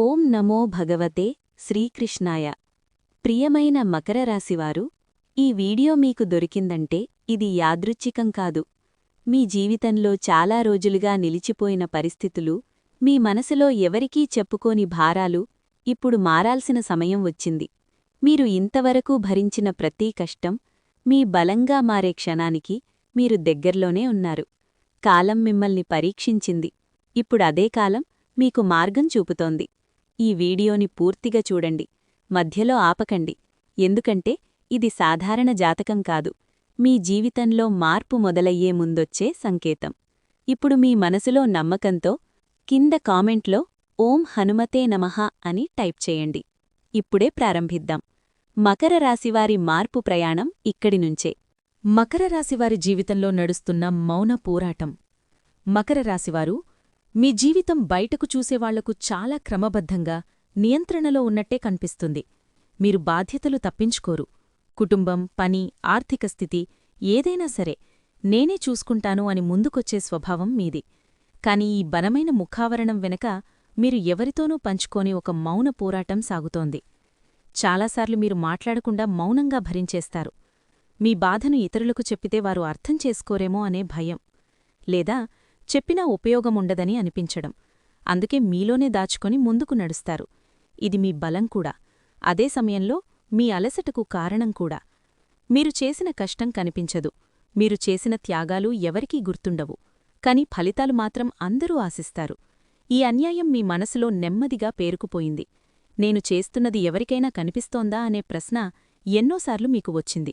ఓం నమో భగవతే శ్రీకృష్ణాయ. ప్రియమైన మకర రాశివారు ఈ వీడియో మీకు దొరికిందంటే ఇది యాదృచ్ఛికం కాదు. మీ జీవితంలో చాలా రోజులుగా నిలిచిపోయిన పరిస్థితులు మీ మనసులో ఎవరికీ చెప్పుకోని భారాలు ఇప్పుడు మారాల్సిన సమయం వచ్చింది. మీరు ఇంతవరకు భరించిన ప్రతి కష్టం మీ బలంగా మారే క్షణానికి మీరు దగ్గర్లోనే ఉన్నారు. కాలం మిమ్మల్ని పరీక్షించింది. ఇప్పుడు అదే కాలం మీకు మార్గం చూపుతోంది. ఈ వీడియోని పూర్తిగా చూడండి. మధ్యలో ఆపకండి. ఎందుకంటే ఇది సాధారణ జాతకం కాదు. మీ జీవితంలో మార్పు మొదలయ్యే ముందొచ్చే సంకేతం. ఇప్పుడు మీ మనసులో నమ్మకంతో కింద కామెంట్లో ఓం హనుమతే నమః అని టైప్ చేయండి. ఇప్పుడే ప్రారంభిద్దాం. మకర రాశివారి మార్పు ప్రయాణం ఇక్కడి నుంచే. మకర రాశివారి జీవితంలో నడుస్తున్న మౌన పోరాటం. మకర రాశివారు మీ జీవితం బయటకు చూసేవాళ్ళకు చాలా క్రమబద్ధంగా నియంత్రణలో ఉన్నట్టే కనిపిస్తుంది. మీరు బాధ్యతలు తప్పించుకోరు. కుటుంబం పని ఆర్థిక స్థితి ఏదైనా సరే నేనే చూసుకుంటాను అని ముందుకొచ్చే స్వభావం మీది. కాని ఈ బలమైన ముఖావరణం వెనక మీరు ఎవరితోనూ పంచుకోని ఒక మౌన పోరాటం సాగుతోంది. చాలాసార్లు మీరు మాట్లాడకుండా మౌనంగా భరించేస్తారు. మీ బాధను ఇతరులకు చెప్పితే వారు అర్థం చేసుకోరేమో అనే భయం. లేదా చెప్పినా ఉపయోగముండదని అనిపించడం. అందుకే మీలోనే దాచుకొని ముందుకు నడుస్తారు. ఇది మీ బలం కూడా. అదే సమయంలో మీ అలసటకు కారణం కూడా. మీరు చేసిన కష్టం కనిపించదు. మీరు చేసిన త్యాగాలు ఎవరికీ గుర్తుండవు. కాని ఫలితాలు మాత్రం అందరూ ఆశిస్తారు. ఈ అన్యాయం మీ మనసులో నెమ్మదిగా పేరుకుపోయింది. నేను చేస్తున్నది ఎవరికైనా కనిపిస్తోందా అనే ప్రశ్న ఎన్నోసార్లు మీకు వచ్చింది.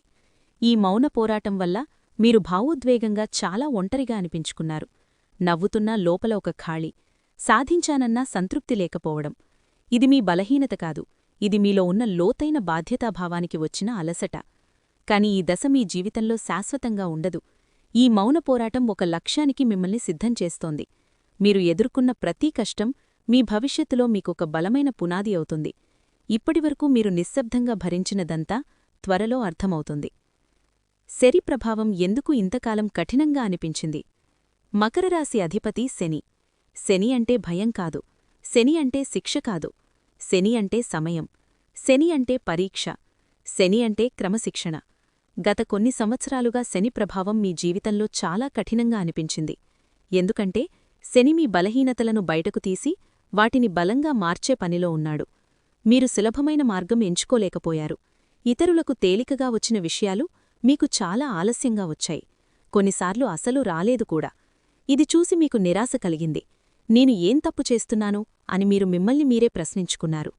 ఈ మౌన పోరాటం వల్ల మీరు భావోద్వేగంగా చాలా ఒంటరిగా అనిపించుకున్నారు. నవ్వుతున్నా లోపల ఒక ఖాళీ. సాధించానన్నా సంతృప్తి లేకపోవడం. ఇది మీ బలహీనత కాదు. ఇది మీలో ఉన్న లోతైన బాధ్యతాభావానికి వచ్చిన అలసట. కాని ఈ దశ మీ జీవితంలో శాశ్వతంగా ఉండదు. ఈ మౌన పోరాటం ఒక లక్ష్యానికి మిమ్మల్ని సిద్ధం చేస్తోంది. మీరు ఎదుర్కొన్న ప్రతీ కష్టం మీ భవిష్యత్తులో మీకొక బలమైన పునాది అవుతుంది. ఇప్పటివరకు మీరు నిశ్శబ్దంగా భరించినదంతా త్వరలో అర్థమవుతుంది. శరి ప్రభావం ఎందుకు ఇంతకాలం కఠినంగా అనిపించింది? మకరరాశి అధిపతి శని. శని అంటే భయం కాదు. శని అంటే శిక్ష కాదు. శని అంటే సమయం. శని అంటే పరీక్ష. శని అంటే క్రమశిక్షణ. గత కొన్ని సంవత్సరాలుగా శని ప్రభావం మీ జీవితంలో చాలా కఠినంగా అనిపించింది. ఎందుకంటే శని మీ బలహీనతలను బయటకు తీసి వాటిని బలంగా మార్చే పనిలో ఉన్నాడు. మీరు సులభమైన మార్గం ఎంచుకోలేకపోయారు. ఇతరులకు తేలికగా వచ్చిన విషయాలు మీకు చాలా ఆలస్యంగా వచ్చాయి. కొన్నిసార్లు అసలు రాలేదు కూడా. ఇది చూసి మీకు నిరాశ కలిగింది. నేను ఏం తప్పు చేస్తున్నాను అని మీరు మిమ్మల్ని మీరే ప్రశ్నించుకున్నారు.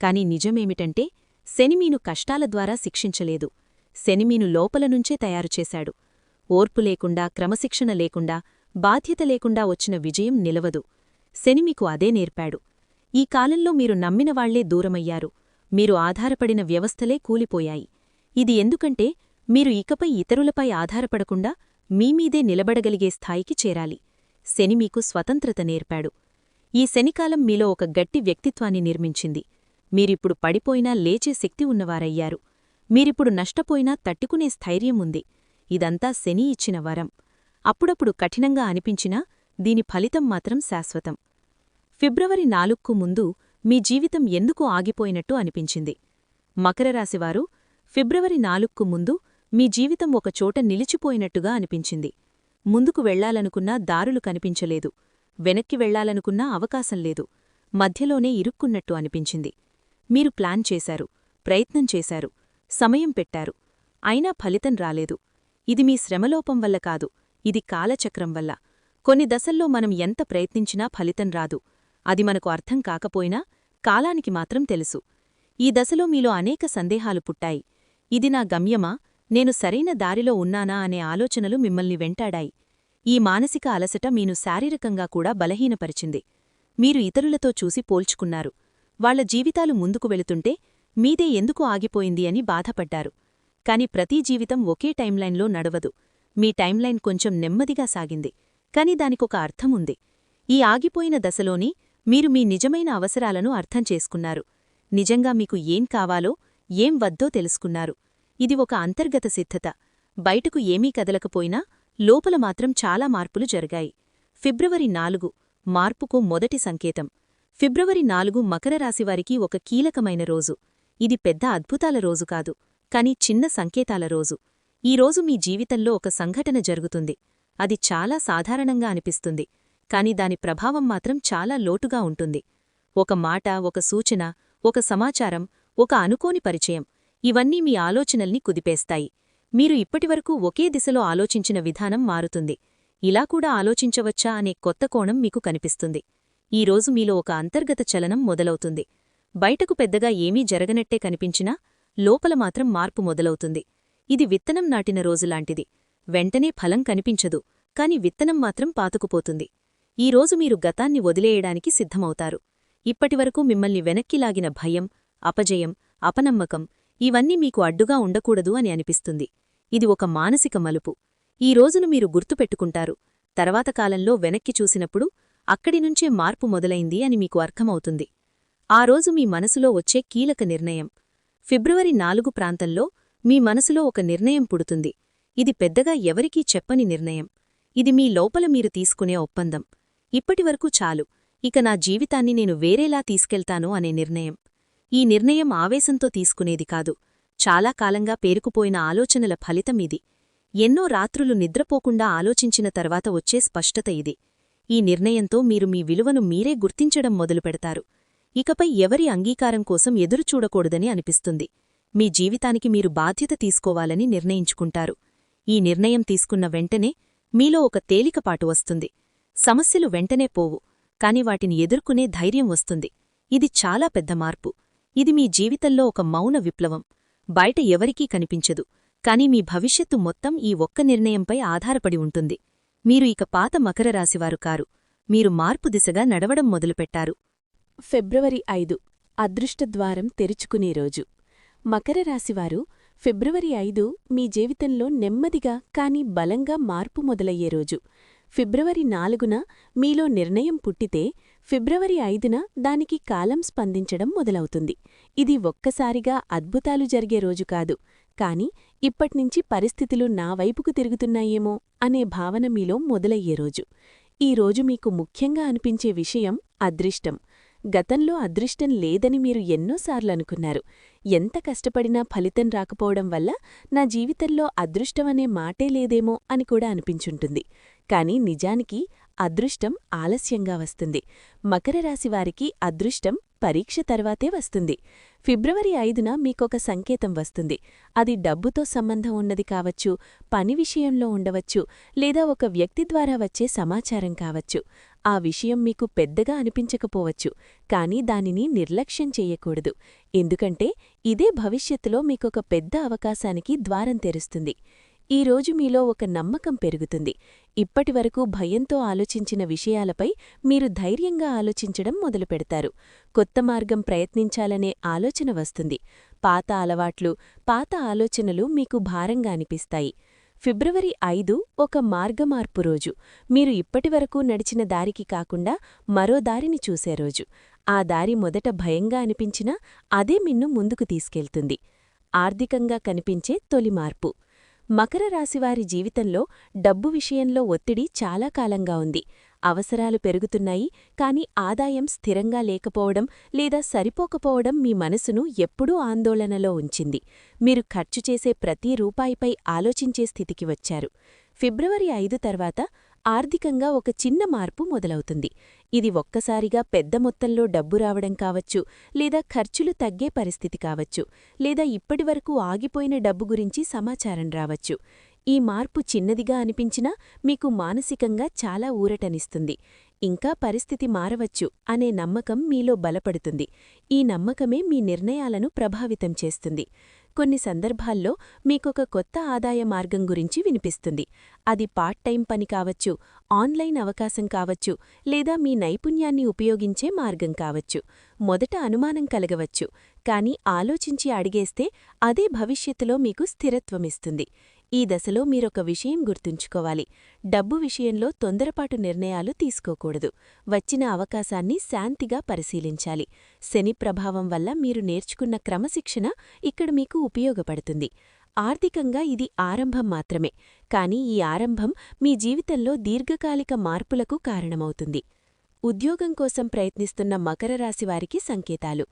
కాని నిజమేమిటంటే శనిమీను కష్టాల ద్వారా శిక్షించలేదు. శనిమీను లోపలనుంచే తయారుచేశాడు ఓర్పు లేకుండా క్రమశిక్షణ లేకుండా బాధ్యత లేకుండా వచ్చిన విజయం నిలవదు. శని మీకు అదే నేర్పాడు. ఈ కాలంలో మీరు నమ్మినవాళ్ళే దూరమయ్యారు. మీరు ఆధారపడిన వ్యవస్థలే కూలిపోయాయి. ఇది ఎందుకంటే మీరు ఇకపై ఇతరులపై ఆధారపడకుండా మీమీదే నిలబడగలిగే స్థాయికి చేరాలి. శని మీకు స్వతంత్రత నేర్పాడు. ఈ శనికాలం మీలో ఒక గట్టి వ్యక్తిత్వాన్ని నిర్మించింది. మీరిప్పుడు పడిపోయినా లేచే శక్తి ఉన్నవారయ్యారు. మీరిప్పుడు నష్టపోయినా తట్టుకునే స్థైర్యం ఉంది. ఇదంతా శని ఇచ్చిన వరం. అప్పుడప్పుడు కఠినంగా అనిపించినా దీని ఫలితం మాత్రం శాశ్వతం. ఫిబ్రవరి నాలుక్కు ముందు మీ జీవితం ఎందుకు ఆగిపోయినట్టు అనిపించింది? మకరరాశివారు ఫిబ్రవరి నాలుగుకు ముందు మీ జీవితం ఒకచోట నిలిచిపోయినట్టుగా అనిపించింది. ముందుకు వెళ్ళాలనుకున్నా దారులు కనిపించలేదు. వెనక్కి వెళ్ళాలనుకున్నా అవకాశం లేదు. మధ్యలోనే ఇరుక్కున్నట్టు అనిపించింది. మీరు ప్లాన్ చేశారు. ప్రయత్నం చేశారు. సమయం పెట్టారు. అయినా ఫలితం రాలేదు. ఇది మీ శ్రమలోపం వల్ల కాదు. ఇది కాలచక్రం వల్ల. కొన్ని దశల్లో మనం ఎంత ప్రయత్నించినా ఫలితం రాదు. అది మనకు అర్థం కాకపోయినా కాలానికి మాత్రం తెలుసు. ఈ దశలో మీలో అనేక సందేహాలు పుట్టాయి. ఇది నా గమ్యమా? నేను సరైన దారిలో ఉన్నానా అనే ఆలోచనలు మిమ్మల్ని వెంటాడాయి. ఈ మానసిక అలసట మీను శారీరకంగా కూడా బలహీనపరిచింది. మీరు ఇతరులతో చూసి పోల్చుకున్నారు. వాళ్ళ జీవితాలు ముందుకు వెళుతుంటే మీదే ఎందుకు ఆగిపోయింది అని బాధపడ్డారు. కాని ప్రతి జీవితం ఒకే టైంలైన్లో నడవదు. మీ టైంలైన్ కొంచెం నెమ్మదిగా సాగింది. కాని దానికొక అర్థముంది ఈ ఆగిపోయిన దశలోని మీరు మీ నిజమైన అవసరాలను అర్థం చేసుకున్నారు. నిజంగా మీకు ఏం కావాలో ఏం వద్దో తెలుసుకున్నారు. ఇది ఒక అంతర్గత సిద్ధత. బయటకు ఏమీ కదలకపోయినా లోపల మాత్రం చాలా మార్పులు జరిగాయి. ఫిబ్రవరి నాలుగు మార్పుకు మొదటి సంకేతం. ఫిబ్రవరి నాలుగు మకర రాశివారికి ఒక కీలకమైన రోజు. ఇది పెద్ద అద్భుతాల రోజు కాదు కాని చిన్న సంకేతాల రోజు. ఈ రోజు మీ జీవితంలో ఒక సంఘటన జరుగుతుంది. అది చాలా సాధారణంగా అనిపిస్తుంది కాని దాని ప్రభావం మాత్రం చాలా లోటుగా ఉంటుంది. ఒక మాట ఒక సూచన ఒక సమాచారం ఒక అనుకోని పరిచయం ఇవన్నీ మీ ఆలోచనల్ని కుదిపేస్తాయి. మీరు ఇప్పటివరకు ఒకే దిశలో ఆలోచించిన విధానం మారుతుంది. ఇలా కూడా ఆలోచించవచ్చా అనే కొత్త కోణం మీకు కనిపిస్తుంది. ఈరోజు మీలో ఒక అంతర్గత చలనం మొదలవుతుంది. బయటకు పెద్దగా ఏమీ జరగనట్టే కనిపించినా లోపల మాత్రం మార్పు మొదలవుతుంది. ఇది విత్తనం నాటిన రోజులాంటిది వెంటనే ఫలం కనిపించదు కాని విత్తనం మాత్రం పాతుకుపోతుంది. ఈరోజు మీరు గతాన్ని వదిలేయడానికి సిద్ధమవుతారు. ఇప్పటివరకు మిమ్మల్ని వెనక్కి లాగిన భయం అపజయం అపనమ్మకం ఇవన్నీ మీకు అడ్డుగా ఉండకూడదు అని అనిపిస్తుంది. ఇది ఒక మానసిక మలుపు. ఈ రోజును మీరు గుర్తుపెట్టుకుంటారు. తర్వాత కాలంలో వెనక్కి చూసినప్పుడు అక్కడినుంచే మార్పు మొదలైంది అని మీకు అర్థమవుతుంది. ఆ రోజు మీ మనసులో వచ్చే కీలక నిర్ణయం. ఫిబ్రవరి నాలుగు ప్రాంతంలో మీ మనసులో ఒక నిర్ణయం పుడుతుంది. ఇది పెద్దగా ఎవరికీ చెప్పని నిర్ణయం. ఇది మీ లోపల మీరు తీసుకునే ఒప్పందం. ఇప్పటివరకు చాలు. ఇక నా జీవితాన్ని నేను వేరేలా తీసుకెళ్తాను అనే నిర్ణయం. ఈ నిర్ణయం ఆవేశంతో తీసుకునేది కాదు. చాలా కాలంగా పేరుకుపోయిన ఆలోచనల ఫలితం ఇది. ఎన్నో రాత్రులు నిద్రపోకుండా ఆలోచించిన తర్వాత వచ్చే స్పష్టత ఇది. ఈ నిర్ణయంతో మీరు మీ విలువను మీరే గుర్తించడం మొదలుపెడతారు. ఇకపై ఎవరి అంగీకారం కోసం ఎదురుచూడకూడదని అనిపిస్తుంది. మీ జీవితానికి మీరు బాధ్యత తీసుకోవాలని నిర్ణయించుకుంటారు. ఈ నిర్ణయం తీసుకున్న వెంటనే మీలో ఒక తేలికపాటు వస్తుంది. సమస్యలు వెంటనే పోవు కాని వాటిని ఎదుర్కొనే ధైర్యం వస్తుంది. ఇది చాలా పెద్ద మార్పు. ఇది మీ జీవితంలో ఒక మౌన విప్లవం. బయట ఎవరికీ కనిపించదు. కాని మీ భవిష్యత్తు మొత్తం ఈ ఒక్క నిర్ణయంపై ఆధారపడి ఉంటుంది. మీరు ఇక పాత మకర రాశివారు కారు. మీరు మార్పు దిశగా నడవడం మొదలుపెట్టారు. ఫిబ్రవరి ఐదు. అదృష్టద్వారం తెరుచుకునే రోజు. మకర రాశివారు ఫిబ్రవరి ఐదు మీ జీవితంలో నెమ్మదిగా కాని బలంగా మార్పు మొదలయ్యే రోజు. ఫిబ్రవరి నాలుగున మీలో నిర్ణయం పుట్టితే ఫిబ్రవరి ఐదున దానికి కాలం స్పందించడం మొదలవుతుంది. ఇది ఒక్కసారిగా అద్భుతాలు జరిగే రోజు కాదు. కాని ఇప్పట్నుంచి పరిస్థితులు నా వైపుకు తిరుగుతున్నాయేమో అనే భావన మీలో మొదలయ్యే రోజు. ఈ రోజు మీకు ముఖ్యంగా అనిపించే విషయం అదృష్టం. గతంలో అదృష్టం లేదని మీరు ఎన్నోసార్లు అనుకున్నారు. ఎంత కష్టపడినా ఫలితం రాకపోవడం వల్ల నా జీవితంలో అదృష్టమనే మాటే లేదేమో అని కూడా అనిపించుంటుంది. కాని నిజానికి అదృష్టం ఆలస్యంగా వస్తుంది. మకర రాశివారికి అదృష్టం పరీక్ష తర్వాతే వస్తుంది. ఫిబ్రవరి ఐదున మీకొక సంకేతం వస్తుంది. అది డబ్బుతో సంబంధం ఉన్నది కావచ్చు పని విషయంలో ఉండవచ్చు లేదా ఒక వ్యక్తి ద్వారా వచ్చే సమాచారం కావచ్చు. ఆ విషయం మీకు పెద్దగా అనిపించకపోవచ్చు కాని దానిని నిర్లక్ష్యం చెయ్యకూడదు ఎందుకంటే ఇదే భవిష్యత్తులో మీకొక పెద్ద అవకాశానికి ద్వారం తెరుస్తుంది. ఈ రోజు మీలో ఒక నమ్మకం పెరుగుతుంది. ఇప్పటివరకు భయంతో ఆలోచించిన విషయాలపై మీరు ధైర్యంగా ఆలోచించడం మొదలుపెడతారు. కొత్త మార్గం ప్రయత్నించాలనే ఆలోచన వస్తుంది. పాత అలవాట్లు పాత ఆలోచనలు మీకు భారంగా అనిపిస్తాయి. ఫిబ్రవరి ఐదు ఒక మార్గమార్పు రోజు. మీరు ఇప్పటివరకు నడిచిన దారికి కాకుండా మరో దారిని చూసే రోజు. ఆ దారి మొదట భయంగా అనిపించినా అదే మిన్ను ముందుకు తీసుకెళ్తుంది. ఆర్థికంగా కనిపించే తొలి మార్పు. మకర రాశివారి జీవితంలో డబ్బు విషయంలో ఒత్తిడి చాలా కాలంగా ఉంది. అవసరాలు పెరుగుతున్నాయి కాని ఆదాయం స్థిరంగా లేకపోవడం లేదా సరిపోకపోవడం మీ మనసును ఎప్పుడూ ఆందోళనలో ఉంచింది. మీరు ఖర్చు చేసే ప్రతి రూపాయిపై ఆలోచించే స్థితికి వచ్చారు. ఫిబ్రవరి ఐదు తర్వాత ఆర్థికంగా ఒక చిన్న మార్పు మొదలవుతుంది. ఇది ఒక్కసారిగా పెద్ద మొత్తంలో డబ్బు రావడం కావచ్చు లేదా ఖర్చులు తగ్గే పరిస్థితి కావచ్చు లేదా ఇప్పటివరకు ఆగిపోయిన డబ్బు గురించి సమాచారం రావచ్చు. ఈ మార్పు చిన్నదిగా అనిపించినా మీకు మానసికంగా చాలా ఊరటనిస్తుంది. ఇంకా పరిస్థితి మారవచ్చు అనే నమ్మకం మీలో బలపడుతుంది. ఈ నమ్మకమే మీ నిర్ణయాలను ప్రభావితం చేస్తుంది. కొన్ని సందర్భాల్లో మీకొక కొత్త ఆదాయ మార్గం గురించి వినిపిస్తుంది. అది పార్ట్ టైం పని కావచ్చు ఆన్లైన్ అవకాశం కావచ్చు లేదా మీ నైపుణ్యాన్ని ఉపయోగించే మార్గం కావచ్చు. మొదట అనుమానం కలగవచ్చు కాని ఆలోచించి అడిగేస్తే అదే భవిష్యత్తులో మీకు స్థిరత్వమిస్తుంది. ఈ దశలో మీరొక విషయం గుర్తుంచుకోవాలి. డబ్బు విషయంలో తొందరపాటు నిర్ణయాలు తీసుకోకూడదు. వచ్చిన అవకాశాన్ని శాంతిగా పరిశీలించాలి. శని ప్రభావం వల్ల మీరు నేర్చుకున్న క్రమశిక్షణ ఇక్కడ మీకు ఉపయోగపడుతుంది. ఆర్థికంగా ఇది ఆరంభం మాత్రమే. కాని ఈ ఆరంభం మీ జీవితంలో దీర్ఘకాలిక మార్పులకు కారణమవుతుంది. ఉద్యోగం కోసం ప్రయత్నిస్తున్న మకర రాశివారికి సంకేతాలు.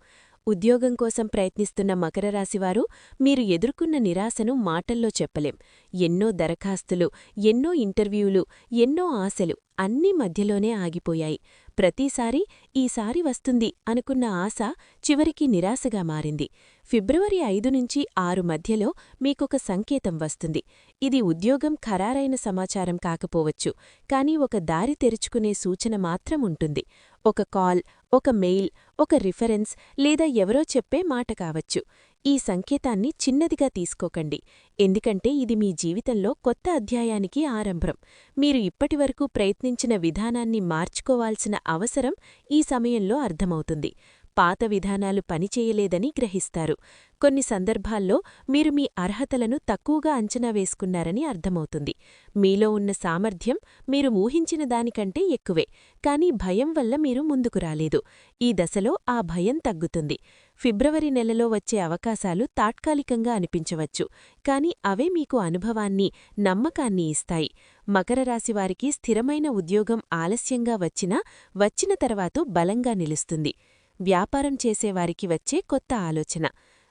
ఉద్యోగం కోసం ప్రయత్నిస్తున్న మకర రాశివారు మీరు ఎదుర్కొన్న నిరాశను మాటల్లో చెప్పలేం. ఎన్నో దరఖాస్తులు ఎన్నో ఇంటర్వ్యూలు ఎన్నో ఆశలు అన్నీ మధ్యలోనే ఆగిపోయాయి. ప్రతిసారీ ఈసారి వస్తుంది అనుకున్న ఆశ చివరికి నిరాశగా మారింది. ఫిబ్రవరి ఐదు నుంచి ఆరు మధ్యలో మీకొక సంకేతం వస్తుంది. ఇది ఉద్యోగం ఖరారైన సమాచారం కాకపోవచ్చు కానీ ఒక దారి తెరుచుకునే సూచన మాత్రం ఉంటుంది. ఒక కాల్ ఒక మెయిల్ ఒక రిఫరెన్స్ లేదా ఎవరో చెప్పే మాట కావచ్చు. ఈ సంకేతాన్ని చిన్నదిగా తీసుకోకండి. ఎందుకంటే ఇది మీ జీవితంలో కొత్త అధ్యాయానికి ఆరంభం. మీరు ఇప్పటివరకు ప్రయత్నించిన విధానాన్ని మార్చుకోవాల్సిన అవసరం ఈ సమయంలో అర్థమవుతుంది. పాత విధానాలు పనిచేయలేదని గ్రహిస్తారు. కొన్ని సందర్భాల్లో మీరు మీ అర్హతలను తక్కువగా అంచనా వేసుకున్నారని అర్థమవుతుంది. మీలో ఉన్న సామర్థ్యం మీరు ఊహించిన దానికంటే ఎక్కువే కానీ భయం వల్ల మీరు ముందుకు రాలేదు. ఈ దశలో ఆ భయం తగ్గుతుంది. ఫిబ్రవరి నెలలో వచ్చే అవకాశాలు తాత్కాలికంగా అనిపించవచ్చు కాని అవే మీకు అనుభవాన్ని నమ్మకాన్ని ఇస్తాయి. మకర రాశివారికి స్థిరమైన ఉద్యోగం ఆలస్యంగా వచ్చినా వచ్చిన తర్వాత బలంగా నిలుస్తుంది. వ్యాపారం చేసేవారికి వచ్చే కొత్త ఆలోచన.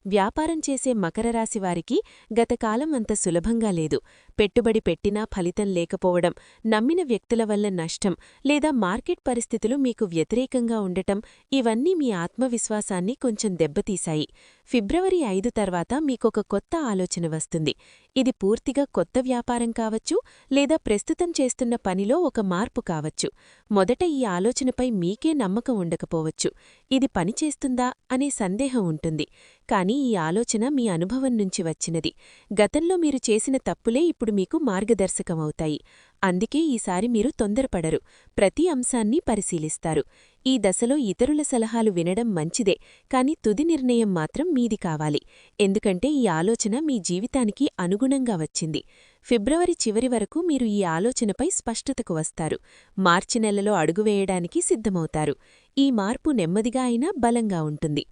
వ్యాపారం చేసే మకర రాశి వారికి గతకాలం అంత సులభంగా లేదు. పెట్టుబడి పెట్టినా ఫలితం లేకపోవడం నమ్మిన వ్యక్తుల వల్ల నష్టం లేదా మార్కెట్ పరిస్థితులు మీకు వ్యతిరేకంగా ఉండటం ఇవన్నీ మీ ఆత్మవిశ్వాసాన్ని కొంచెం దెబ్బతీశాయి. ఫిబ్రవరి ఐదు తర్వాత మీకొక కొత్త ఆలోచన వస్తుంది. ఇది పూర్తిగా కొత్త వ్యాపారం కావచ్చు లేదా ప్రస్తుతం చేస్తున్న పనిలో ఒక మార్పు కావచ్చు. మొదట ఈ ఆలోచనపై మీకే నమ్మకం ఉండకపోవచ్చు. ఇది పనిచేస్తుందా అనే సందేహం ఉంటుంది. కానీ ఈ ఆలోచన మీ అనుభవం నుంచి వచ్చినది. గతంలో మీరు చేసిన తప్పులే ఇప్పుడు మీకు మార్గదర్శకమవుతాయి. అందుకే ఈసారి మీరు తొందరపడరు. ప్రతి అంశాన్ని పరిశీలిస్తారు. ఈ దశలో ఇతరుల సలహాలు వినడం మంచిదే కాని తుది నిర్ణయం మాత్రం మీది కావాలి. ఎందుకంటే ఈ ఆలోచన మీ జీవితానికి అనుగుణంగా వచ్చింది. ఫిబ్రవరి చివరి వరకు మీరు ఈ ఆలోచనపై స్పష్టతకు వస్తారు. మార్చి నెలలో అడుగువేయడానికి సిద్ధమవుతారు. ఈ మార్పు నెమ్మదిగా అయినా బలంగా ఉంటుంది.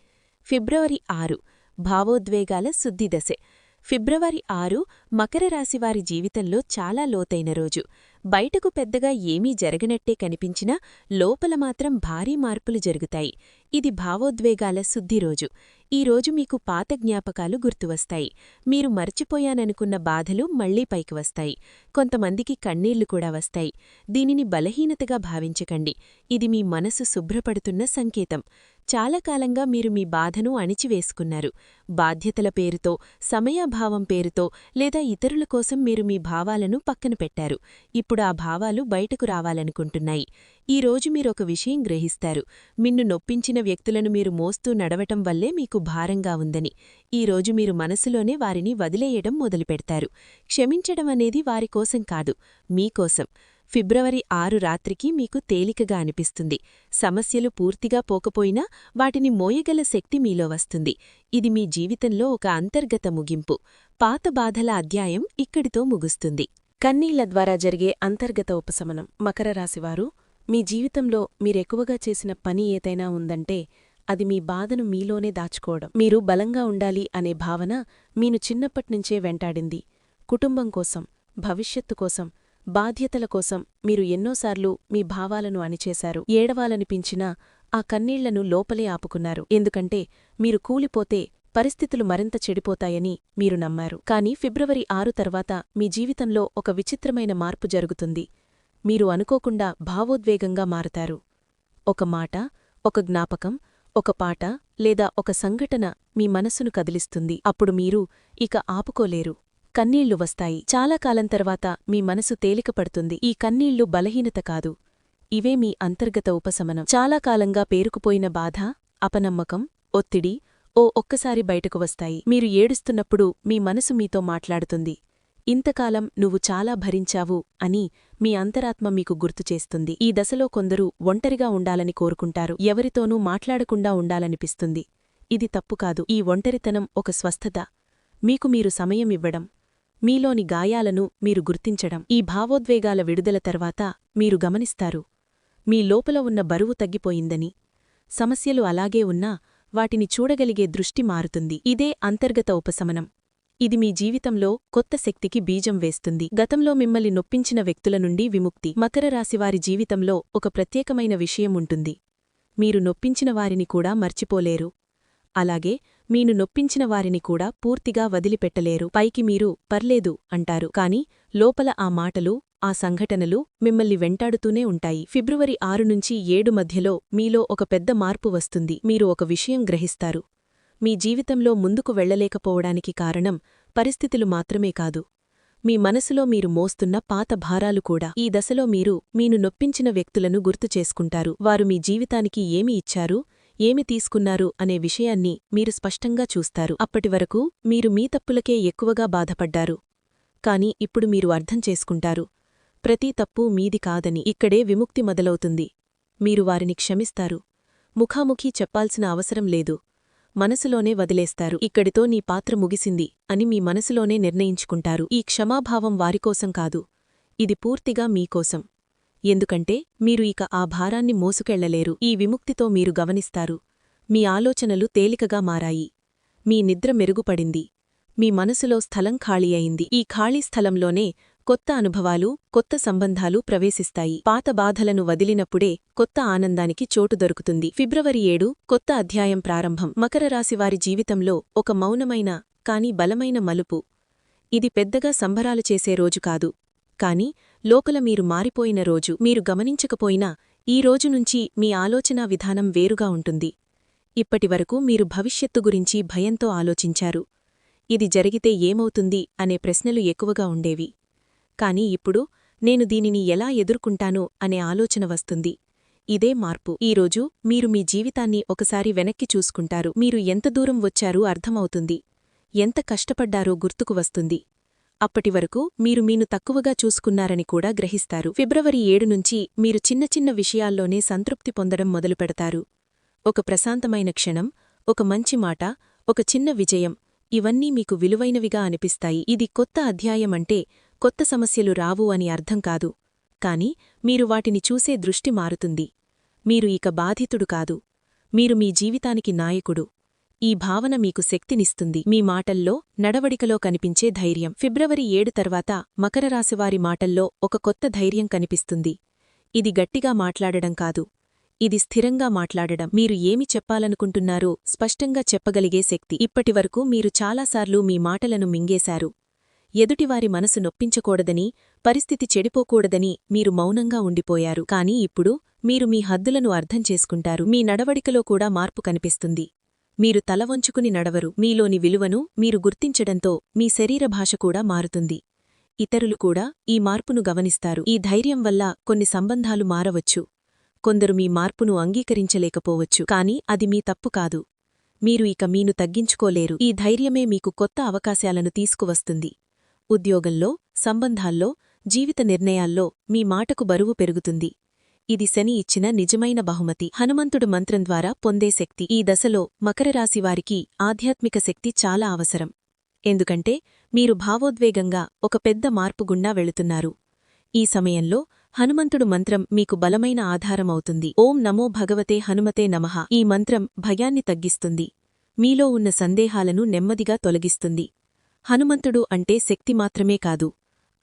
ఫిబ్రవరి ఆరు. భావోద్వేగాల శుద్ధిదశే ఫిబ్రవరి ఆరు మకర రాశివారి జీవితంలో చాలా లోతైన రోజు. బయటకు పెద్దగా ఏమీ జరగనట్టే కనిపించినా లోపల మాత్రం భారీ మార్పులు జరుగుతాయి. ఇది భావోద్వేగాల శుద్ధి రోజు. ఈ రోజు మీకు పాత జ్ఞాపకాలు గుర్తువస్తాయి. మీరు మర్చిపోయాననుకున్న బాధలు మళ్ళీ పైకి వస్తాయి. కొంతమందికి కన్నీళ్ళు కూడా వస్తాయి. దీనిని బలహీనతగా భావించకండి. ఇది మీ మనసు శుభ్రపడుతున్న సంకేతం. చాలా కాలంగా మీరు మీ బాధను అణిచివేసుకున్నారు. బాధ్యతల పేరుతో సమయాభావం పేరుతో లేదా ఇతరుల కోసం మీరు మీ భావాలను పక్కన పెట్టారు. ఇప్పుడు ఇప్పుడు ఆ భావాలు బయటకు రావాలనుకుంటున్నాయి. ఈ రోజు మీరొక విషయం గ్రహిస్తారు. మిన్ను నొప్పించిన వ్యక్తులను మీరు మోస్తూ నడవటం వల్లే మీకు భారంగా ఉందని. ఈ రోజు మీరు మనసులోనే వారిని వదిలేయడం మొదలుపెడతారు. క్షమించడం అనేది వారి కోసం కాదు మీకోసం ఫిబ్రవరి ఆరు రాత్రికి మీకు తేలికగా అనిపిస్తుంది. సమస్యలు పూర్తిగా పోకపోయినా వాటిని మోయగల శక్తి మీలో వస్తుంది. ఇది మీ జీవితంలో ఒక అంతర్గత ముగింపు. పాత బాధల అధ్యాయం ఇక్కడితో ముగుస్తుంది. కన్నీళ్ళ ద్వారా జరిగే అంతర్గత ఉపశమనం. మకర రాశివారు మీ జీవితంలో మీరెక్కువగా చేసిన పని ఏదైనా ఉందంటే అది మీ బాధను మీలోనే దాచుకోవడం. మీరు బలంగా ఉండాలి అనే భావన మీను చిన్నప్పట్నుంచే వెంటాడింది. కుటుంబం కోసం భవిష్యత్తు కోసం బాధ్యతల కోసం మీరు ఎన్నోసార్లు మీ భావాలను అణిచేశారు. ఏడవాలనిపించినా ఆ కన్నీళ్ళను లోపలే ఆపుకున్నారు. ఎందుకంటే మీరు కూలిపోతే పరిస్థితులు మరింత చెడిపోతాయని మీరు నమ్మారు. కాని ఫిబ్రవరి ఆరు తర్వాత మీ జీవితంలో ఒక విచిత్రమైన మార్పు జరుగుతుంది. మీరు అనుకోకుండా భావోద్వేగంగా మారతారు. ఒక మాట ఒక జ్ఞాపకం ఒక పాట లేదా ఒక సంఘటన మీ మనస్సును కదిలిస్తుంది. అప్పుడు మీరు ఇక ఆపుకోలేరు. కన్నీళ్ళు వస్తాయి. చాలా కాలం తర్వాత మీ మనసు తేలికపడుతుంది. ఈ కన్నీళ్ళు బలహీనత కాదు. ఇవే మీ అంతర్గత ఉపశమనం. చాలా కాలంగా పేరుకుపోయిన బాధ అపనమ్మకం ఒత్తిడి ఓ ఒక్కసారి బయటకు వస్తాయి. మీరు ఏడుస్తున్నప్పుడు మీ మనసు మీతో మాట్లాడుతుంది. ఇంతకాలం నువ్వు చాలా భరించావు అని మీ అంతరాత్మ మీకు గుర్తుచేస్తుంది ఈ దశలో కొందరు ఒంటరిగా ఉండాలని కోరుకుంటారు. ఎవరితోనూ మాట్లాడకుండా ఉండాలనిపిస్తుంది. ఇది తప్పుకాదు ఈ ఒంటరితనం ఒక స్వస్థత. మీకు మీరు సమయం ఇవ్వడం మీలోని గాయాలను మీరు గుర్తించడం ఈ భావోద్వేగాల విడుదల తర్వాత మీరు గమనిస్తారు. మీ లోపల ఉన్న బరువు తగ్గిపోయిందని సమస్యలు అలాగే ఉన్నా వాటిని చూడగలిగే దృష్టి మారుతుంది. ఇదే అంతర్గత ఉపశమనం. ఇది మీ జీవితంలో కొత్త శక్తికి బీజం వేస్తుంది. గతంలో మిమ్మల్ని నొప్పించిన వ్యక్తుల నుండి విముక్తి. మకర రాశివారి జీవితంలో ఒక ప్రత్యేకమైన విషయం ఉంటుంది. మీరు నొప్పించిన వారిని కూడా మర్చిపోలేరు. అలాగే మీను నొప్పించిన వారిని కూడా పూర్తిగా వదిలిపెట్టలేరు. పైకి మీరు పర్లేదు అంటారు. కాని లోపల ఆ మాటలు ఆ సంఘటనలు మిమ్మల్ని వెంటాడుతూనే ఉంటాయి. ఫిబ్రవరి ఆరు నుంచి ఏడు మధ్యలో మీలో ఒక పెద్ద మార్పు వస్తుంది. మీరు ఒక విషయం గ్రహిస్తారు. మీ జీవితంలో ముందుకు వెళ్ళలేకపోవడానికి కారణం పరిస్థితులు మాత్రమే కాదు. మీ మనసులో మీరు మోస్తున్న పాత భారాలు కూడా. ఈ దశలో మీరు మీను నొప్పించిన వ్యక్తులను గుర్తు చేసుకుంటారు. వారు మీ జీవితానికి ఏమి ఇచ్చారు ఏమి తీసుకున్నారు అనే విషయాన్ని మీరు స్పష్టంగా చూస్తారు. అప్పటివరకు మీరు మీ తప్పులకే ఎక్కువగా బాధపడ్డారు. కాని ఇప్పుడు మీరు అర్థం చేసుకుంటారు. ప్రతి తప్పు మీది కాదని ఇక్కడే విముక్తి మొదలవుతుంది. మీరు వారిని క్షమిస్తారు. ముఖాముఖి చెప్పాల్సిన అవసరం లేదు. మనసులోనే వదిలేస్తారు. ఇక్కడితో నీ పాత్ర ముగిసింది అని మీ మనసులోనే నిర్ణయించుకుంటారు. ఈ క్షమాభావం వారికోసం కాదు. ఇది పూర్తిగా మీకోసం ఎందుకంటే మీరు ఇక ఆ భారాన్ని మోసుకెళ్ళలేరు. ఈ విముక్తితో మీరు గమనిస్తారు. మీ ఆలోచనలు తేలికగా మారాయి. మీ నిద్ర మెరుగుపడింది. మీ మనసులో స్థలం ఖాళీ అయింది. ఈ ఖాళీ స్థలంలోనే కొత్త అనుభవాలు కొత్త సంబంధాలు ప్రవేశిస్తాయి. పాత బాధలను వదిలినప్పుడే కొత్త ఆనందానికి చోటు దొరుకుతుంది. ఫిబ్రవరి ఏడు కొత్త అధ్యాయం ప్రారంభం. మకర రాశివారి జీవితంలో ఒక మౌనమైన కాని బలమైన మలుపు. ఇది పెద్దగా సంబరాలు చేసే రోజు కాదు. కాని లోపల మీరు మారిపోయిన రోజు. మీరు గమనించకపోయినా ఈ రోజు నుంచి మీ ఆలోచనా విధానం వేరుగా ఉంటుంది. ఇప్పటివరకు మీరు భవిష్యత్తు గురించి భయంతో ఆలోచించారు. ఇది జరిగితే ఏమవుతుంది అనే ప్రశ్నలు ఎక్కువగా ఉండేవి. కాని ఇప్పుడు నేను దీనిని ఎలా ఎదుర్కొంటాను అనే ఆలోచన వస్తుంది. ఇదే మార్పు. ఈరోజు మీరు మీ జీవితాన్ని ఒకసారి వెనక్కి చూసుకుంటారు. మీరు ఎంత దూరం వచ్చారో అర్థమవుతుంది. ఎంత కష్టపడ్డారో గుర్తుకు వస్తుంది. అప్పటివరకు మీరు మీను తక్కువగా చూసుకున్నారని కూడా గ్రహిస్తారు. ఫిబ్రవరి ఏడు నుంచి మీరు చిన్న చిన్న విషయాల్లోనే సంతృప్తి పొందడం మొదలుపెడతారు. ఒక ప్రశాంతమైన క్షణం ఒక మంచి మాట ఒక చిన్న విజయం ఇవన్నీ మీకు విలువైనవిగా అనిపిస్తాయి. ఇది కొత్త అధ్యాయమంటే కొత్త సమస్యలు రావు అని అర్థం కాదు. కాని మీరు వాటిని చూసే దృష్టి మారుతుంది. మీరు ఇక బాధితుడు కాదు. మీరు మీ జీవితానికి నాయకుడు. ఈ భావన మీకు శక్తినిస్తుంది. మీ మాటల్లో నడవడికలో కనిపించే ధైర్యం. ఫిబ్రవరి ఏడు తర్వాత మకరరాశివారి మాటల్లో ఒక కొత్త ధైర్యం కనిపిస్తుంది. ఇది గట్టిగా మాట్లాడడం కాదు. ఇది స్థిరంగా మాట్లాడడం. మీరు ఏమి చెప్పాలనుకుంటున్నారో స్పష్టంగా చెప్పగలిగే శక్తి. ఇప్పటివరకు మీరు చాలాసార్లు మీ మాటలను మింగేశారు. ఎదుటివారి మనసు నొప్పించకూడదని పరిస్థితి చెడిపోకూడదని మీరు మౌనంగా ఉండిపోయారు. కాని ఇప్పుడు మీరు మీ హద్దులను అర్థం చేసుకుంటారు. మీ నడవడికలో కూడా మార్పు కనిపిస్తుంది. మీరు తలవంచుకుని నడవరు. మీలోని విలువను మీరు గుర్తించడంతో మీ శరీర భాష కూడా మారుతుంది. ఇతరులు కూడా ఈ మార్పును గమనిస్తారు. ఈ ధైర్యం వల్ల కొన్ని సంబంధాలు మారవచ్చు. కొందరు మీ మార్పును అంగీకరించలేకపోవచ్చు. కాని అది మీ తప్పు కాదు. మీరు ఇక మీను తగ్గించుకోలేరు. ఈ ధైర్యమే మీకు కొత్త అవకాశాలను తీసుకువస్తుంది. ఉద్యోగంలో సంబంధాల్లో జీవిత నిర్ణయాల్లో మీ మాటకు బరువు పెరుగుతుంది. ఇది శని ఇచ్చిన నిజమైన బహుమతి. హనుమంతుడు మంత్రం ద్వారా పొందే శక్తి. ఈ దశలో మకరరాశివారికి ఆధ్యాత్మిక శక్తి చాలా అవసరం. ఎందుకంటే మీరు భావోద్వేగంగా ఒక పెద్ద మార్పుగుండా వెళుతున్నారు. ఈ సమయంలో హనుమంతుడు మంత్రం మీకు బలమైన ఆధారమవుతుంది ఓం నమో భగవతే హనుమతే నమః. ఈ మంత్రం భయాన్ని తగ్గిస్తుంది. మీలో ఉన్న సందేహాలను నెమ్మదిగా తొలగిస్తుంది. హనుమంతుడు అంటే శక్తి మాత్రమే కాదు.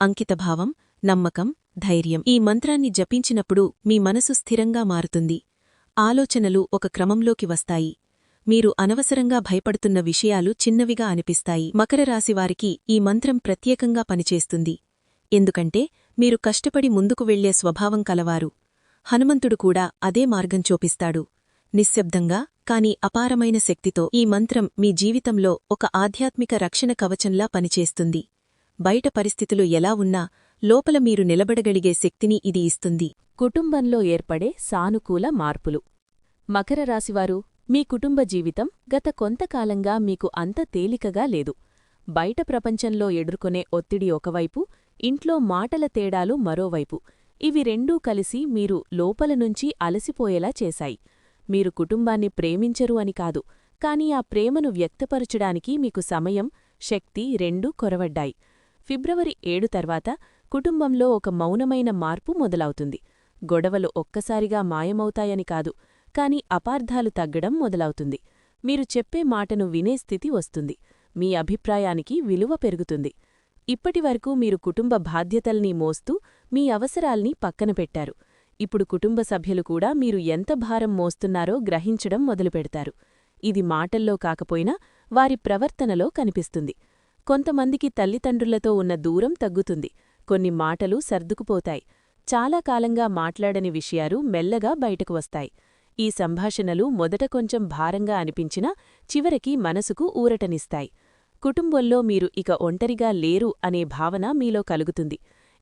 అంకితభావం నమ్మకం ధైర్యం ఈ మంత్రాన్ని జపించినప్పుడు మీ మనసు స్థిరంగా మారుతుంది. ఆలోచనలు ఒక క్రమంలోకి వస్తాయి. మీరు అనవసరంగా భయపడుతున్న విషయాలు చిన్నవిగా అనిపిస్తాయి. మకర రాశివారికి ఈ మంత్రం ప్రత్యేకంగా పనిచేస్తుంది. ఎందుకంటే మీరు కష్టపడి ముందుకు వెళ్ళే స్వభావం కలవారు. హనుమంతుడు కూడా అదే మార్గం చూపిస్తాడు. నిశ్శబ్దంగా కాని అపారమైన శక్తితో ఈ మంత్రం మీ జీవితంలో ఒక ఆధ్యాత్మిక రక్షణ కవచంలా పనిచేస్తుంది. బయట పరిస్థితులు ఎలా ఉన్నా లోపల మీరు నిలబడగలిగే శక్తిని ఇది ఇస్తుంది. కుటుంబంలో ఏర్పడే సానుకూల మార్పులు. మకర రాశివారు మీ కుటుంబ జీవితం గత కొంతకాలంగా మీకు అంత తేలికగా లేదు. బయట ప్రపంచంలో ఎదుర్కొనే ఒత్తిడి ఒకవైపు ఇంట్లో మాటల తేడాలు మరోవైపు. ఇవి రెండూ కలిసి మీరు లోపలనుంచి అలసిపోయేలా చేశాయి. మీరు కుటుంబాన్ని ప్రేమించరు అని కాదు కాని ఆ ప్రేమను వ్యక్తపరచడానికి మీకు సమయం శక్తి రెండూ కొరవడ్డాయి. ఫిబ్రవరి ఏడు తర్వాత కుటుంబంలో ఒక మౌనమైన మార్పు మొదలవుతుంది. గొడవలు ఒక్కసారిగా మాయమవుతాయని కాదు కాని అపార్థాలు తగ్గడం మొదలవుతుంది. మీరు చెప్పే మాటను వినే స్థితి వస్తుంది. మీ అభిప్రాయానికి విలువ పెరుగుతుంది. ఇప్పటివరకు మీరు కుటుంబ బాధ్యతల్ని మోస్తూ మీ అవసరాల్ని పక్కన పెట్టారు. ఇప్పుడు కుటుంబ సభ్యులు కూడా మీరు ఎంత భారం మోస్తున్నారో గ్రహించడం మొదలుపెడతారు. ఇది మాటల్లో కాకపోయినా వారి ప్రవర్తనలో కనిపిస్తుంది. కొంతమందికి తల్లిదండ్రులతో ఉన్న దూరం తగ్గుతుంది. కొన్ని మాటలు సర్దుకుపోతాయి. చాలా కాలంగా మాట్లాడని విషయాలు మెల్లగా బయటకు వస్తాయి. ఈ సంభాషణలు మొదట కొంచెం భారంగా అనిపించినా చివరికి మనసుకు ఊరటనిస్తాయి. కుటుంబంలో మీరు ఇక ఒంటరిగా లేరు అనే భావన మీలో కలుగుతుంది.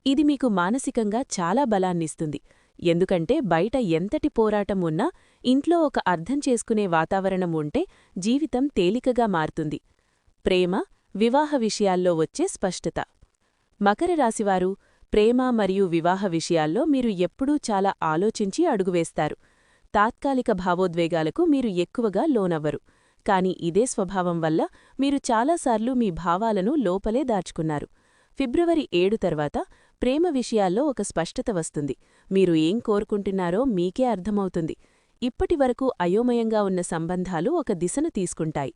ఇది మీకు మానసికంగా చాలా బలాన్నిస్తుంది. ఎందుకంటే బయట ఎంతటి పోరాటం ఉన్నా ఇంట్లో ఒక అర్థం చేసుకునే వాతావరణం ఉంటే జీవితం తేలికగా మారుతుంది. ప్రేమ వివాహ విషయాల్లో వచ్చే స్పష్టత. మకర రాశివారు ప్రేమ మరియు వివాహ విషయాల్లో మీరు ఎప్పుడూ చాలా ఆలోచించి అడుగువేస్తారు తాత్కాలిక భావోద్వేగాలకు మీరు ఎక్కువగా లోనవ్వరు. కాని ఇదే స్వభావం వల్ల మీరు చాలాసార్లు మీ భావాలను లోపలే దాచుకున్నారు. ఫిబ్రవరి ఏడు తర్వాత ప్రేమ విషయాల్లో ఒక స్పష్టత వస్తుంది. మీరు ఏం కోరుకుంటున్నారో మీకే అర్థమవుతుంది. ఇప్పటివరకు అయోమయంగా ఉన్న సంబంధాలు ఒక దిశను తీసుకుంటాయి.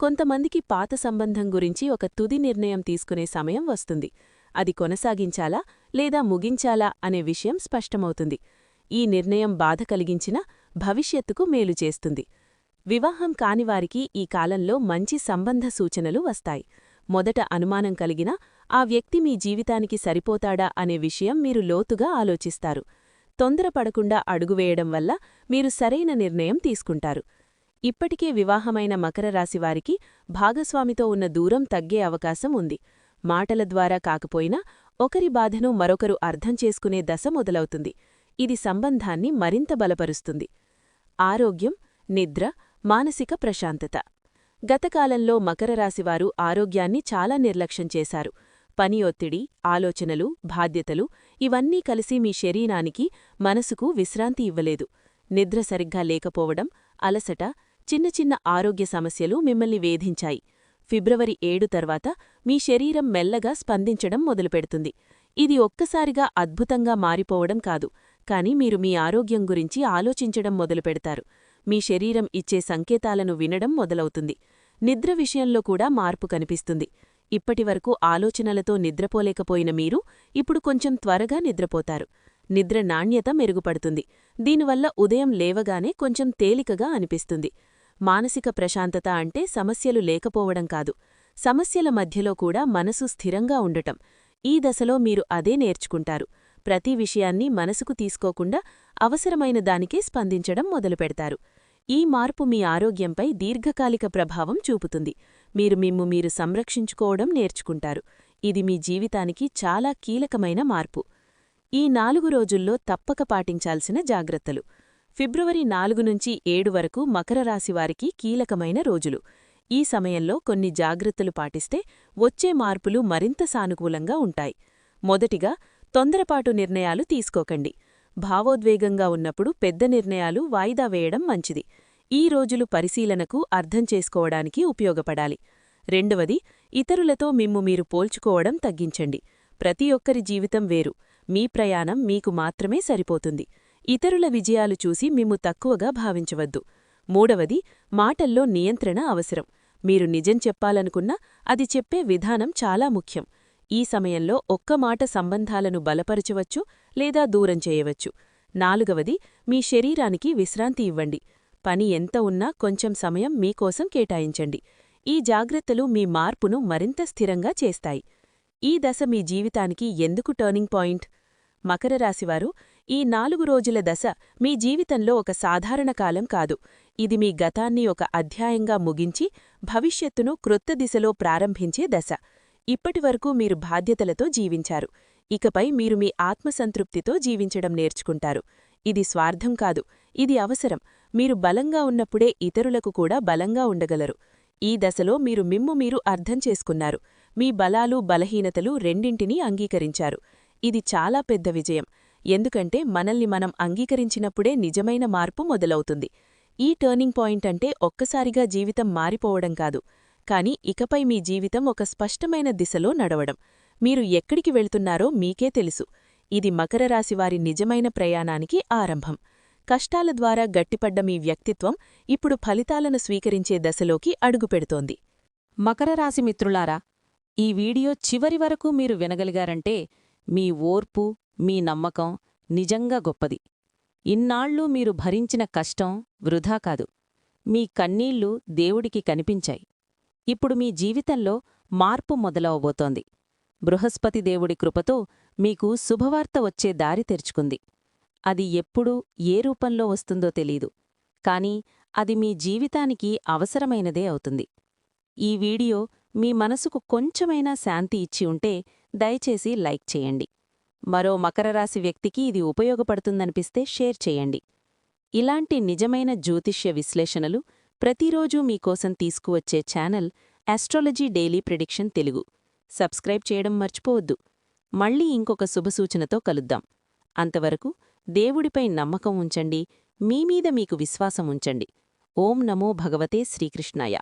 కొంతమందికి పాత సంబంధం గురించి ఒక తుది నిర్ణయం తీసుకునే సమయం వస్తుంది. అది కొనసాగించాలా లేదా ముగించాలా అనే విషయం స్పష్టమవుతుంది. ఈ నిర్ణయం బాధ కలిగించినా భవిష్యత్తుకు మేలు చేస్తుంది. వివాహం కానివారికి ఈ కాలంలో మంచి సంబంధ సూచనలు వస్తాయి. మొదట అనుమానం కలిగినా ఆ వ్యక్తి మీ జీవితానికి సరిపోతాడా అనే విషయం మీరు లోతుగా ఆలోచిస్తారు. తొందరపడకుండా అడుగువేయడం వల్ల మీరు సరైన నిర్ణయం తీసుకుంటారు. ఇప్పటికే వివాహమైన మకర రాశివారికి భాగస్వామితో ఉన్న దూరం తగ్గే అవకాశం ఉంది. మాటల ద్వారా కాకపోయినా ఒకరి బాధను మరొకరు అర్థం చేసుకునే దశ మొదలవుతుంది. ఇది సంబంధాన్ని మరింత బలపరుస్తుంది. ఆరోగ్యం నిద్ర మానసిక ప్రశాంతత. గతకాలంలో మకర రాశివారు ఆరోగ్యాన్ని చాలా నిర్లక్ష్యం చేశారు. పని ఒత్తిడి ఆలోచనలు బాధ్యతలు ఇవన్నీ కలిసి మీ శరీరానికి మనసుకు విశ్రాంతి ఇవ్వలేదు. నిద్ర సరిగ్గా లేకపోవడం అలసట చిన్న చిన్న ఆరోగ్య సమస్యలు మిమ్మల్ని వేధించాయి. ఫిబ్రవరి ఏడు తర్వాత మీ శరీరం మెల్లగా స్పందించడం మొదలుపెడుతుంది. ఇది ఒక్కసారిగా అద్భుతంగా మారిపోవడం కాదు కాని మీరు మీ ఆరోగ్యం గురించి ఆలోచించడం మొదలుపెడతారు. మీ శరీరం ఇచ్చే సంకేతాలను వినడం మొదలవుతుంది. నిద్ర విషయంలో కూడా మార్పు కనిపిస్తుంది. ఇప్పటివరకు ఆలోచనలతో నిద్రపోలేకపోయిన మీరు ఇప్పుడు కొంచెం త్వరగా నిద్రపోతారు. నిద్ర నాణ్యత మెరుగుపడుతుంది. దీనివల్ల ఉదయం లేవగానే కొంచెం తేలికగా అనిపిస్తుంది. మానసిక ప్రశాంతత అంటే సమస్యలు లేకపోవడం కాదు. సమస్యల మధ్యలో కూడా మనసు స్థిరంగా ఉండటం. ఈ దశలో మీరు అదే నేర్చుకుంటారు. ప్రతి విషయాన్ని మనసుకు తీసుకోకుండా అవసరమైన దానికే స్పందించడం మొదలుపెడతారు. ఈ మార్పు మీ ఆరోగ్యంపై దీర్ఘకాలిక ప్రభావం చూపుతుంది. మీరు మిమ్ము మీరు సంరక్షించుకోవడం నేర్చుకుంటారు. ఇది మీ జీవితానికి చాలా కీలకమైన మార్పు. ఈ నాలుగు రోజుల్లో తప్పక పాటించాల్సిన జాగ్రత్తలు. ఫిబ్రవరి నాలుగు నుంచి ఏడు వరకు మకర రాశివారికి కీలకమైన రోజులు. ఈ సమయంలో కొన్ని జాగ్రత్తలు పాటిస్తే వచ్చే మార్పులు మరింత సానుకూలంగా ఉంటాయి. మొదటిగా తొందరపాటు నిర్ణయాలు తీసుకోకండి. భావోద్వేగంగా ఉన్నప్పుడు పెద్ద నిర్ణయాలు వాయిదా వేయడం మంచిది. ఈ రోజులు పరిశీలనకు అర్థం చేసుకోవడానికి ఉపయోగపడాలి. రెండవది ఇతరులతో మిమ్ము మీరు పోల్చుకోవడం తగ్గించండి. ప్రతి ఒక్కరి జీవితం వేరు. మీ ప్రయాణం మీకు మాత్రమే సరిపోతుంది. ఇతరుల విజయాలు చూసి మిమ్ము తక్కువగా భావించవద్దు. మూడవది మాటల్లో నియంత్రణ అవసరం. మీరు నిజం చెప్పాలనుకున్నా అది చెప్పే విధానం చాలా ముఖ్యం. ఈ సమయంలో ఒక్క మాట సంబంధాలను బలపరచవచ్చు లేదా దూరం చేయవచ్చు. నాలుగవది మీ శరీరానికి విశ్రాంతి ఇవ్వండి. పని ఎంత ఉన్నా కొంచెం సమయం మీకోసం కేటాయించండి. ఈ జాగ్రత్తలు మీ మార్పును మరింత స్థిరంగా చేస్తాయి. ఈ దశ మీ జీవితానికి ఎందుకు టర్నింగ్ పాయింట్? మకర రాశివారు ఈ నాలుగు రోజుల దశ మీ జీవితంలో ఒక సాధారణ కాలం కాదు. ఇది మీ గతాన్ని ఒక అధ్యాయంగా ముగించి భవిష్యత్తును క్రొత్త దిశలో ప్రారంభించే దశ. ఇప్పటివరకు మీరు బాధ్యతలతో జీవించారు. ఇకపై మీరు మీ ఆత్మసంతృప్తితో జీవించడం నేర్చుకుంటారు. ఇది స్వార్థం కాదు ఇది అవసరం. మీరు బలంగా ఉన్నప్పుడే ఇతరులకు కూడా బలంగా ఉండగలరు. ఈ దశలో మీరు మిమ్ము మీరు అర్థం చేసుకున్నారు. మీ బలాలు బలహీనతలు రెండింటినీ అంగీకరించారు. ఇది చాలా పెద్ద విజయం. ఎందుకంటే మనల్ని మనం అంగీకరించినప్పుడే నిజమైన మార్పు మొదలవుతుంది. ఈ టర్నింగ్ పాయింట్ అంటే ఒక్కసారిగా జీవితం మారిపోవడం కాదు. కాని ఇకపై మీ జీవితం ఒక స్పష్టమైన దిశలో నడవడం. మీరు ఎక్కడికి వెళ్తున్నారో మీకే తెలుసు. ఇది మకర రాశివారి నిజమైన ప్రయాణానికి ఆరంభం. కష్టాల ద్వారా గట్టిపడ్డ మీ వ్యక్తిత్వం ఇప్పుడు ఫలితాలను స్వీకరించే దశలోకి అడుగుపెడుతోంది. మకర రాశి మిత్రులారా ఈ వీడియో చివరి వరకు మీరు వినగలిగారంటే మీ ఓర్పు మీ నమ్మకం నిజంగా గొప్పది. ఇన్నాళ్ళు మీరు భరించిన కష్టం వృధా కాదు. మీ కన్నీళ్ళు దేవుడికి కనిపించాయి. ఇప్పుడు మీ జీవితంలో మార్పు మొదలవబోతోంది. బృహస్పతి దేవుడి కృపతో మీకు శుభవార్త వచ్చే దారి తెరుచుకుంది. అది ఎప్పుడు ఏ రూపంలో వస్తుందో తెలీదు. కాని అది మీ జీవితానికి అవసరమైనదే అవుతుంది. ఈ వీడియో మీ మనసుకు కొంచెమైనా శాంతి ఇచ్చి ఉంటే దయచేసి లైక్ చేయండి. మరో మకర రాశి వ్యక్తికి ఇది ఉపయోగపడుతుందనిపిస్తే షేర్ చేయండి. ఇలాంటి నిజమైన జ్యోతిష్య విశ్లేషణలు ప్రతిరోజూ మీకోసం తీసుకువచ్చే channel astrology daily prediction Telugu. Subscribe చేయడం మర్చిపోవద్దు. మళ్ళీ ఇంకొక శుభసూచనతో కలుద్దాం. అంతవరకు దేవుడిపై నమ్మకం ఉంచండి మీమీద మీకు విశ్వాసం ఉంచండి. ఓం నమో భగవతే శ్రీకృష్ణాయ.